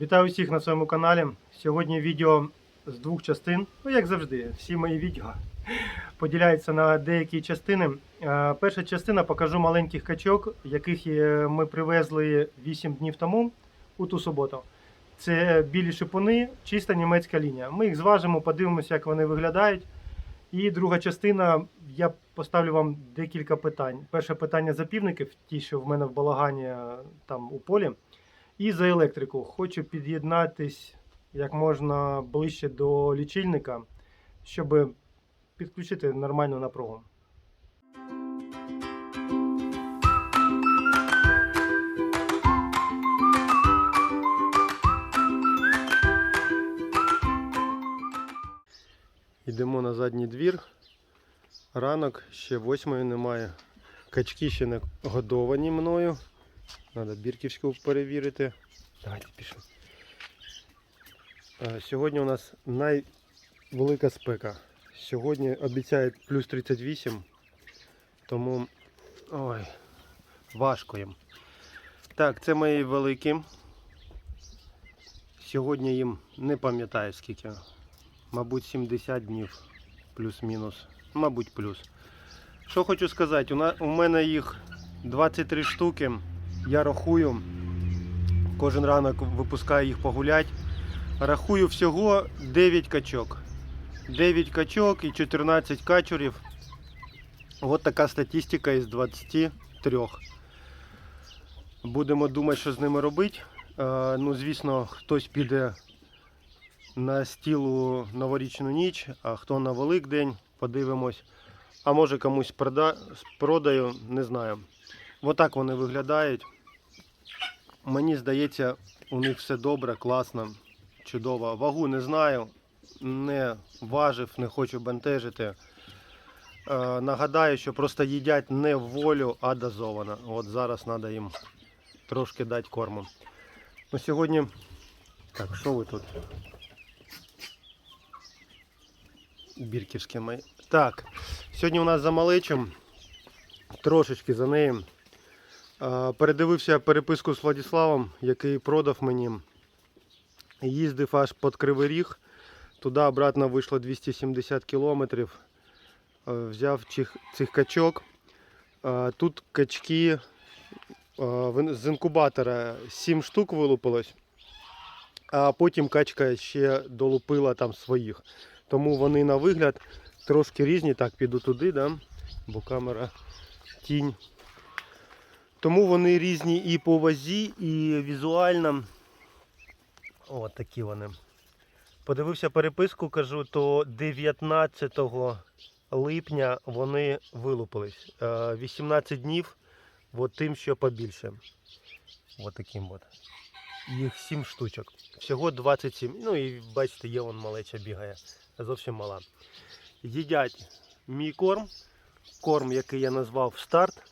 Вітаю всіх на своєму каналі. Сьогодні відео з двох частин. Ну, як завжди, всі мої відео поділяються на деякі частини. Е, Перша частина покажу маленьких качок, яких ми привезли 8 днів тому у ту суботу. Це білі шипуни, чиста німецька лінія. Ми їх зважимо, подивимося, як вони виглядають. І друга частина, я поставлю вам декілька питань. Перше питання за півників, ті, що в мене в балагані е, там у полі. І за електрику. Хочу під'єднатись як можна ближче до лічильника, щоб підключити нормальну напругу. Йдемо на задній двір. Ранок ще восьмої немає. Качки ще не годовані мною. Треба бірківську перевірити. Давайте пішли. Е, Сьогодні у нас найвелика спека. Сьогодні обіцяють плюс 38, тому ой, важко їм. Так, це мої великі. Сьогодні їм не пам'ятаю скільки. Мабуть, 70 днів плюс-мінус. Мабуть, плюс. Що хочу сказати, у мене їх 23 штуки. Я рахую, кожен ранок випускаю їх погулять. Рахую всього 9 качок. 9 качок і 14 качурів. От така статистика із 23. Будемо думати, що з ними робити. Е, ну, звісно, хтось піде на стілу новорічну ніч, а хто на Великдень, подивимось. А може комусь прода... продаю, не знаю. Отак вони виглядають. Мені здається, у них все добре, класно, чудово. Вагу не знаю, не важив, не хочу бентежити. Е, нагадаю, що просто їдять не в волю, а дозовано. От зараз треба їм трошки дати корму. Ну, сьогодні. Так, що ви тут? Бірківське мої. Так, сьогодні у нас за малечем, трошечки за нею. Передивився переписку з Владиславом, який продав мені. Їздив аж під Кривий Ріг. Туди обратно вийшло 270 кілометрів. Е, Взяв цих качок. Е, Тут качки е, з інкубатора 7 штук вилупилось, а потім качка ще долупила там своїх. Тому вони на вигляд трошки різні. Так, піду туди, да? бо камера тінь. Тому вони різні і по вазі, і візуально. О, такі вони. Подивився переписку, кажу, то 19 липня вони вилупились. Е, 18 днів, от тим, що побільше. От таким от. Їх 7 штучок. Всього 27. Ну і бачите, є вон малеча бігає. Зовсім мала. Їдять мій корм. Корм, який я назвав старт.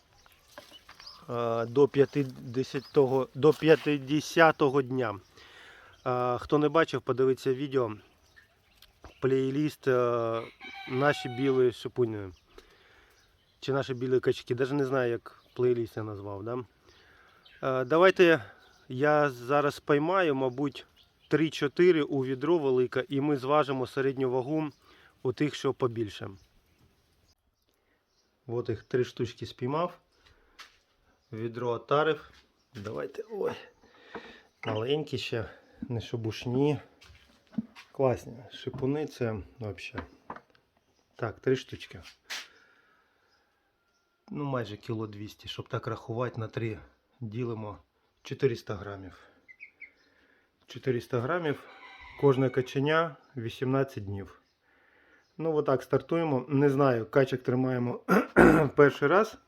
Е, До 50-го до 50-го дня. Е, Хто не бачив, подивиться відео. Плейліст е, наші білі шипуни. Чи наші білі качки. Навіть не знаю, як плейліст я назвав. Да? Давайте я зараз поймаю, мабуть, 3-4 у відро велике, і ми зважимо середню вагу у тих, що побільше. От їх три штучки спіймав. Відро отарив. Давайте. Ой. Маленькі ще, не шобушні. Класні. Шипуни це взагалі. Так, три штучки. Ну, майже кіло 200, щоб так рахувати на 3 ділимо 400 грамів. 400 грамів. Кожне каченя 18 днів. Ну, отак стартуємо. Не знаю, качок тримаємо перший раз,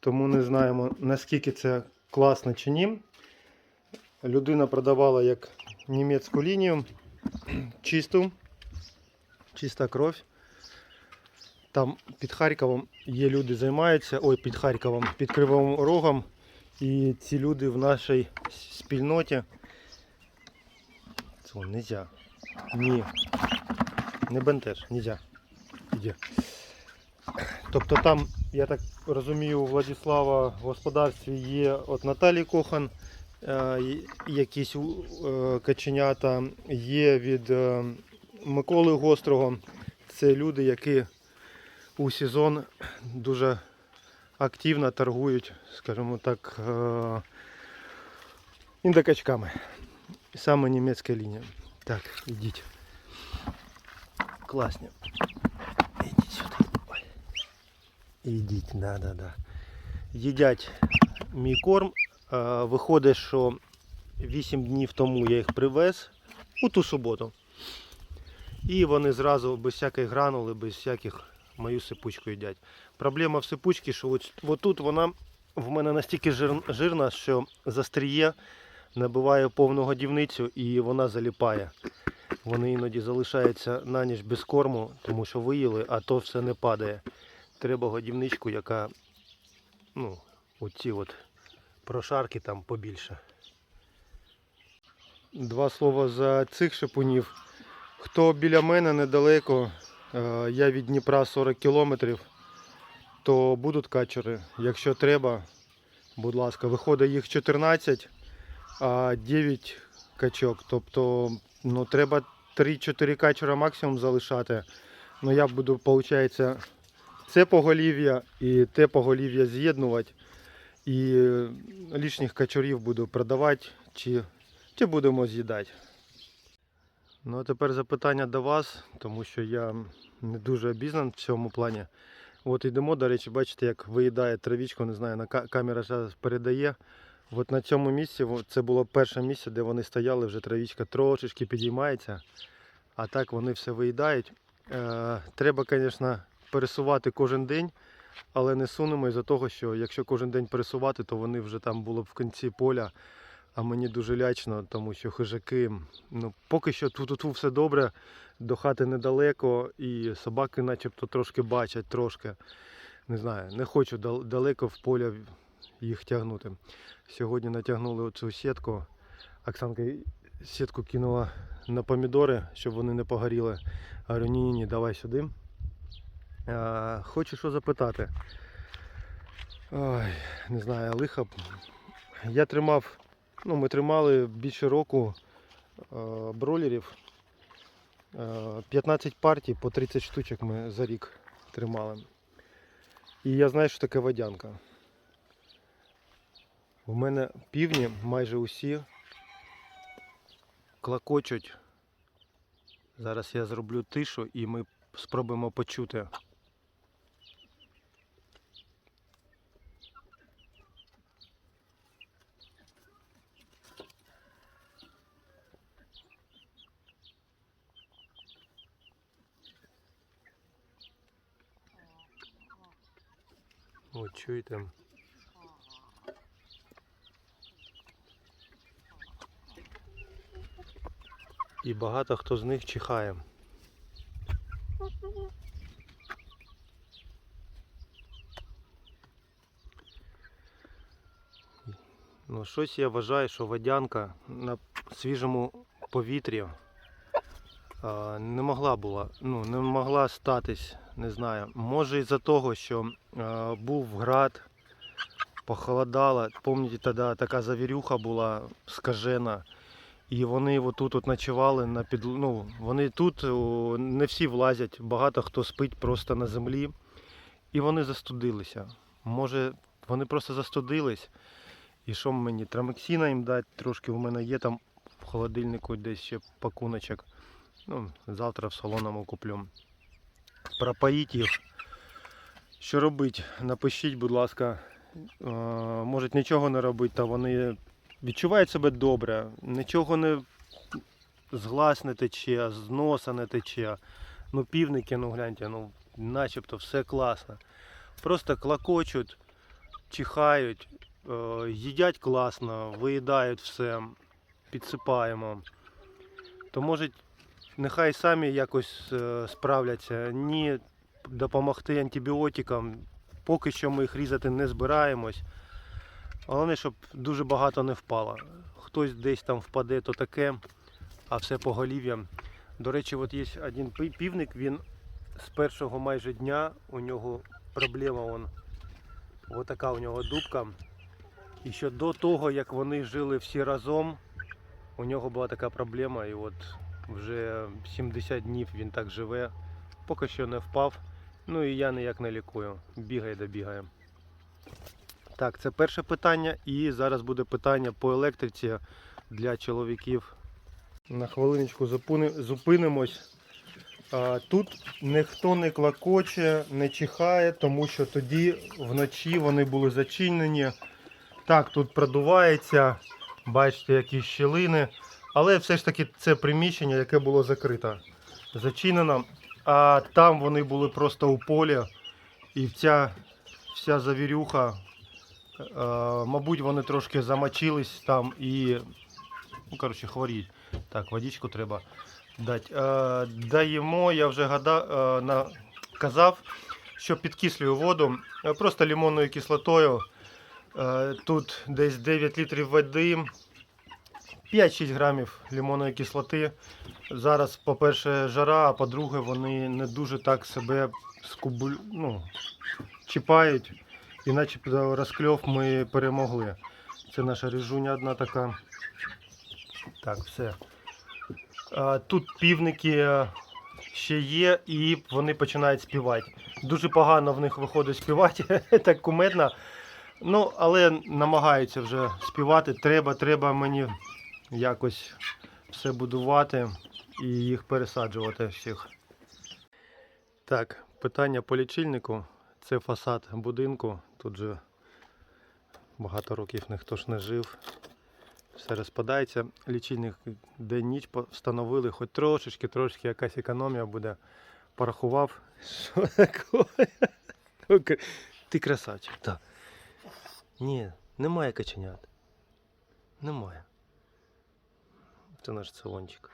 тому не знаємо, наскільки це класно чи ні. Людина продавала як німецьку лінію. Чисту, чиста кров. Там під Харковом є люди займаються, ой, під Харковом, під Кривим Рогом. І ці люди в нашій спільноті. Це не можна. Ні. Не бентеж, нельзя. Іди. Тобто там, я так розумію, у Владислава в господарстві є от Наталі Кохан е, якісь е, каченята, є від е, Миколи Гострого. Це люди, які у сезон дуже активно торгують, скажімо так, індокачками. Саме німецька лінія. Так, ідіть. Класні. Ой. Да, да, да. Їдять мій корм. Е, Виходить, що 8 днів тому я їх привез у ту суботу. І вони зразу без всякої гранули, без всяких мою сипучку їдять. Проблема в сипучці, що от, от тут вона в мене настільки жир, жирна, що застріє, набиває повну годівницю і вона заліпає. Вони іноді залишаються на ніч без корму, тому що виїли, а то все не падає. Треба годівничку, яка ну, оці от прошарки там побільше. Два слова за цих шипунів. Хто біля мене недалеко, е, я від Дніпра 40 кілометрів, то будуть качери. Якщо треба, будь ласка, виходить їх 14, а 9 качок. Тобто ну, треба 3-4 качера максимум залишати. Ну я буду, виходить, це поголів'я і те поголів'я з'єднувати. І е, лишніх качурів буду продавати чи, чи будемо з'їдати. Ну а тепер запитання до вас, тому що я не дуже обізнаний в цьому плані. От йдемо, до речі, бачите, як виїдає травічку, не знаю, на камера зараз передає. От на цьому місці це було перше місце, де вони стояли, вже травічка трошечки підіймається, а так вони все виїдають. Е, треба, звісно, пересувати кожен день, але не сунемо із-за того, що якщо кожен день пересувати, то вони вже там було б в кінці поля. А мені дуже лячно, тому що хижаки, ну поки що тут все добре, до хати недалеко, і собаки начебто трошки бачать, трошки. Не знаю, не хочу далеко в поля їх тягнути. Сьогодні натягнули оцю сітку. Оксанка сітку кинула на помідори, щоб вони не погоріли. Говорю, ні-ні, ні, давай сюди. А, хочу що запитати. Ой, не знаю, лиха. Я тримав Ну, ми тримали більше року е, бролерів. Е, 15 партій по 30 штучок ми за рік тримали. І я знаю, що таке водянка. У мене півні майже усі клакочуть. Зараз я зроблю тишу і ми спробуємо почути. От чуєте. І багато хто з них чихає. Ну, щось я вважаю, що водянка на свіжому повітрі а, не могла була, ну, не могла статись, не знаю. Може із-за того, що а, був град, похолодало. Пам'ятаєте, тоді така завірюха була скажена. І вони отут от ночували на під... ну, вони тут не всі влазять, багато хто спить просто на землі. І вони застудилися. Може, вони просто застудились. І що мені? Трамексіна їм дати трошки у мене є там в холодильнику десь ще пакуночок. Ну, завтра в солоному куплю. Пропоїть їх. Що робити? Напишіть, будь ласка. Е, Може нічого не робити, та вони відчувають себе добре, нічого не з глаз не тече, з носа не тече. Ну, півники, ну гляньте, ну начебто все класно. Просто клакочуть, чихають, е, їдять класно, виїдають все, підсипаємо. То може нехай самі якось е, справляться, ні допомогти антибіотикам. Поки що ми їх різати не збираємось. Головне, щоб дуже багато не впало. Хтось десь там впаде, то таке, а все поголів'я. До речі, от є один півник, він з першого майже дня у нього проблема. Он, отака у нього дубка. І ще до того, як вони жили всі разом, у нього була така проблема, і от вже 70 днів він так живе, поки що не впав. Ну і я ніяк не лікую. Бігає да бігає. Так, це перше питання. І зараз буде питання по електриці для чоловіків. На хвилиночку зупинимось. Тут ніхто не клокоче, не чихає, тому що тоді вночі вони були зачинені. Так, тут продувається, бачите, які щілини. Але все ж таки це приміщення, яке було закрите, зачинено. А там вони були просто у полі. І ця вся завірюха, е, мабуть, вони трошки замочились там і, ну, коротше, хворіють. Так, водичку треба дати. Е, даємо, я вже гада, е, казав, що підкислюю воду просто лимонною кислотою. Тут десь 9 літрів води, 5-6 грамів лимонної кислоти. Зараз, по-перше, жара, а по-друге, вони не дуже так себе скубу... ну, чіпають. І начебто розкльов ми перемогли. Це наша ріжуня одна така. Так, все. Тут півники е, ще є, і вони починають співати. Дуже погано в них виходить співати, так кумедно. Ну, але намагаються вже співати. Треба, треба мені якось все будувати і їх пересаджувати всіх. Так, питання по лічильнику. Це фасад будинку. Тут же багато років ніхто ж не жив. Все розпадається. Лічильник день-ніч по- встановили, хоч трошечки, трошечки якась економія буде. Порахував. Що таке? Ти красавчик, так. Ні, немає каченят. Немає. Це наш салончик.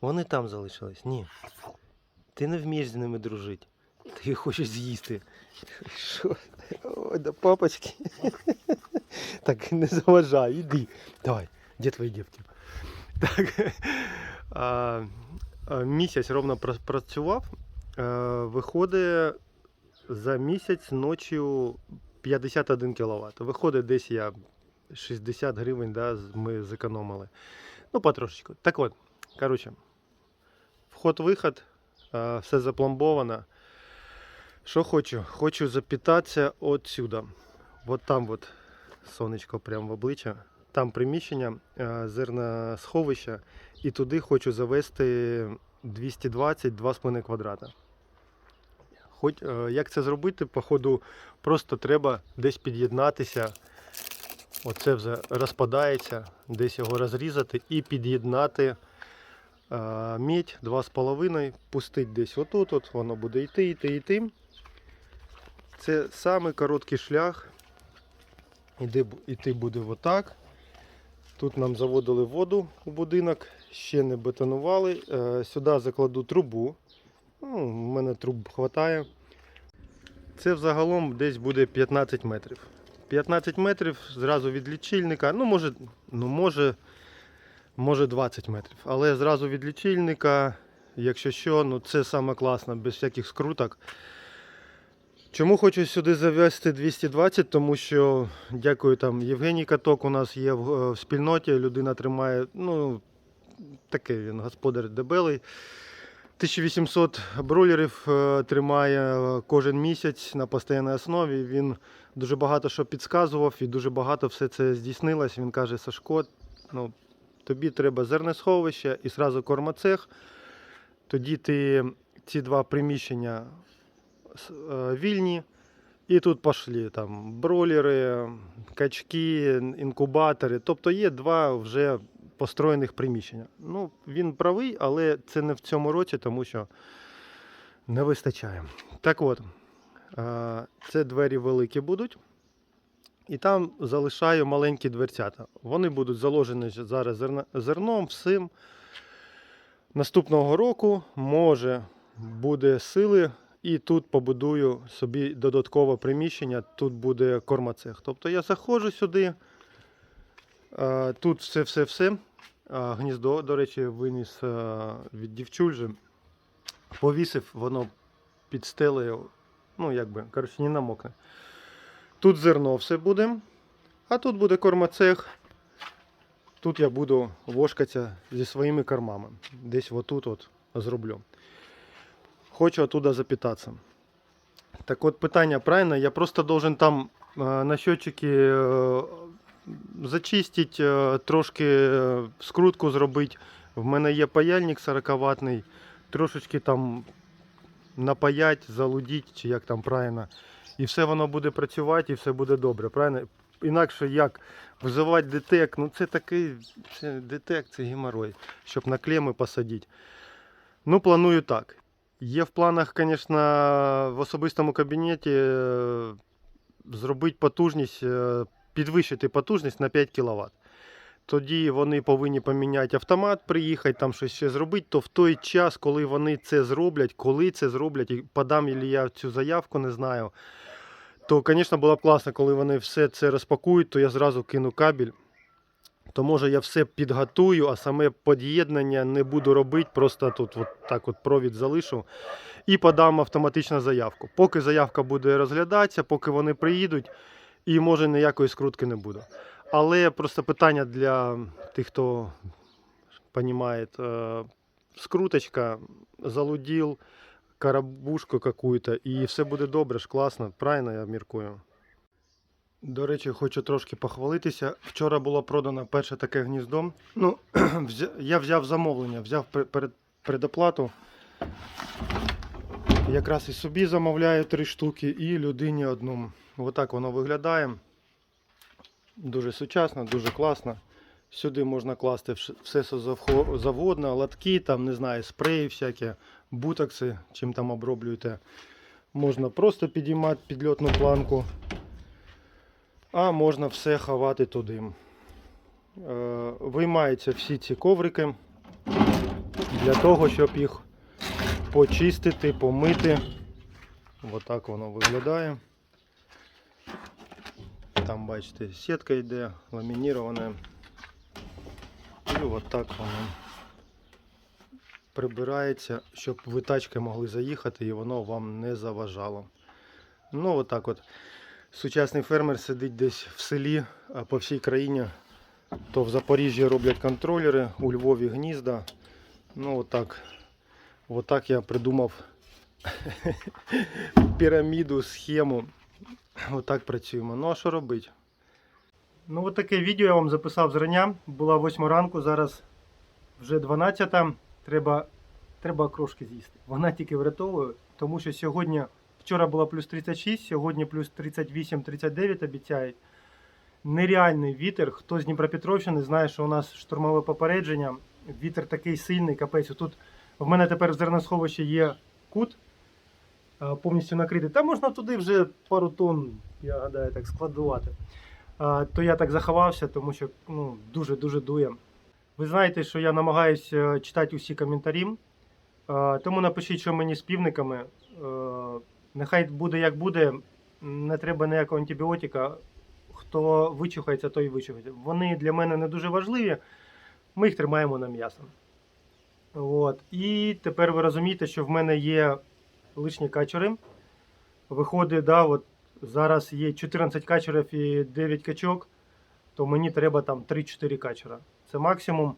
Вони там залишились. Ні. Ти не вмієш з ними дружити. Ти їх хочеш з'їсти. Що? Ой, да папочки. Так, не заважай, іди. Давай, де твої дівки? Так. А, місяць ровно працював. Виходить за місяць ночі 51 кВт. Виходить, десь я 60 гривень да, ми зекономили. Ну, потрошечку. Так от, коротше, вход-виход, все запломбовано. Що хочу? Хочу запитатися отсюда. От там от сонечко прямо в обличчя. Там приміщення, зерносховище, і туди хочу завести 220 2,5 квадрата. Хоч, е, як це зробити, походу, просто треба десь під'єднатися. Оце вже розпадається, десь його розрізати і під'єднати е, мідь 2,5, пустить десь отут, от, воно буде йти, йти, йти. Це самий короткий шлях. Іди, іти буде отак. Тут нам заводили воду у будинок, ще не бетонували. Е, Сюди закладу трубу. Ну, у мене труб вистачає. Це взагалом десь буде 15 метрів. 15 метрів зразу від лічильника. Ну, може, ну, може, може 20 метрів. Але зразу від лічильника, якщо що, ну це саме класно, без всяких скруток. Чому хочу сюди завести 220? Тому що, дякую, там Євгеній Каток у нас є в, е, в спільноті. Людина тримає, ну, такий він господар дебелий. 1800 бройлерів е, тримає кожен місяць на постійній основі. Він дуже багато що підказував і дуже багато все це здійснилось. Він каже: Сашко, ну, тобі треба зернесховище і зразу кормоцех. Тоді ти ці два приміщення е, вільні. І тут пішли там бройлери, качки, інкубатори. Тобто є два вже построєних приміщення. Ну, він правий, але це не в цьому році, тому що не вистачає. Так от, це двері великі будуть. І там залишаю маленькі дверцята. Вони будуть заложені зараз зерном, всім. Наступного року може буде сили, і тут побудую собі додаткове приміщення, тут буде кормоцех. Тобто я заходжу сюди, тут все-все-все. Гніздо, до речі, виніс а, від дівчульжі, повісив, воно під стелею, ну якби, коротше, не намокне. Тут зерно все буде. А тут буде кормоцех. Тут я буду вошкатися зі своїми кормами. Десь отут от зроблю. Хочу оттуда запитатися. Так от питання правильно, я просто должен там е, на счетчики зачистити, е, трошки е, скрутку зробити. В мене є паяльник 40 ватний, трошечки там напаять, залудіть, чи як там правильно. І все воно буде працювати, і все буде добре, правильно? Інакше як визивати детек, ну це такий це детек, це геморой, щоб на клеми посадити. Ну, планую так. Є в планах, звісно, в особистому кабінеті е, зробити потужність, підвищити потужність на 5 кВт. Тоді вони повинні поміняти автомат, приїхати, там щось ще зробити. То в той час, коли вони це зроблять, коли це зроблять, і подам я цю заявку, не знаю. То, звісно, було б класно, коли вони все це розпакують, то я зразу кину кабель. То може я все підготую, а саме під'єднання не буду робити, просто тут от так от провід залишу і подам автоматично заявку. Поки заявка буде розглядатися, поки вони приїдуть, і може ніякої скрутки не буде. Але просто питання для тих, хто розуміє, скруточка, залуділ, карабушку какую-то, і все буде добре ж, класно, правильно я міркую. До речі, хочу трошки похвалитися. Вчора було продано перше таке гніздо. Ну, я взяв замовлення, взяв предоплату. Якраз і собі замовляю три штуки, і людині одну. Отак воно виглядає. Дуже сучасно, дуже класно. Сюди можна класти все, завгодно, латки, там, не знаю, спреї всякі, бутокси, чим там оброблюєте. Можна просто підіймати підльотну планку, а можна все ховати туди. Е, Виймаються всі ці коврики для того, щоб їх почистити, помити. Отак воно виглядає. Там, бачите, сітка йде, ламінірована. І отак воно прибирається, щоб ви тачки могли заїхати і воно вам не заважало. Ну, отак от. Сучасний фермер сидить десь в селі а по всій країні. То в Запоріжжі роблять контролери, у Львові гнізда. Ну, отак. Отак я придумав піраміду, схему. Отак працюємо. Ну а що робити? Ну, от таке відео я вам записав зрання. Була 8 ранку, зараз вже 12. Треба, треба окрошки з'їсти. Вона тільки врятовує, тому що сьогодні, вчора було плюс 36, сьогодні плюс 38-39 обіцяють. Нереальний вітер. Хто з Дніпропетровщини знає, що у нас штурмове попередження. Вітер такий сильний, капець. Тут в мене тепер в зерносховищі є кут повністю накритий. Та можна туди вже пару тонн, я гадаю, так складувати. То я так заховався, тому що ну, дуже-дуже дує. Ви знаєте, що я намагаюся читати усі коментарі. Тому напишіть, що мені з півниками. Е, Нехай буде як буде, не треба ніякого антибіотика. Хто вичухається, той вичухається. Вони для мене не дуже важливі. Ми їх тримаємо на м'ясо. От. І тепер ви розумієте, що в мене є лишні качери. Виходить, да, от зараз є 14 качерів і 9 качок, то мені треба там 3-4 качера. Це максимум.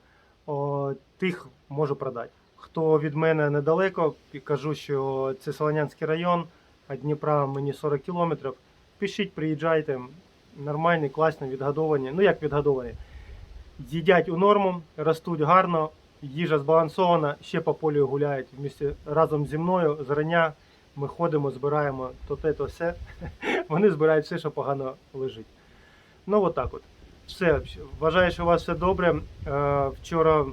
О, тих можу продати. Хто від мене недалеко, кажу, що це Солонянський район, а Дніпра мені 40 кілометрів. Пишіть, приїжджайте. Нормальні, класні, відгодовані. Ну як відгодовані? Їдять у норму, ростуть гарно, їжа збалансована, ще по полю гуляють місті разом зі мною. Зрання ми ходимо, збираємо то те, то все. Вони збирають все, що погано лежить. Ну, отак от. Все. Вважаю, що у вас все добре. Е, Вчора,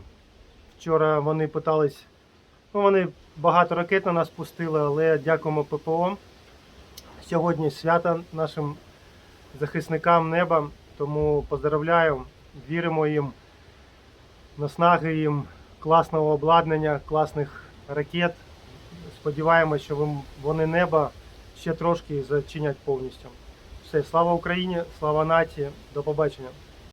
вчора вони питались. Ну, вони багато ракет на нас пустили, але дякуємо ППО. Сьогодні свято нашим захисникам неба, тому поздравляю, віримо їм, наснаги їм, класного обладнання, класних ракет. Сподіваємось, що вони неба ще трошки зачинять повністю. Все, слава Україні, слава нації, до побачення.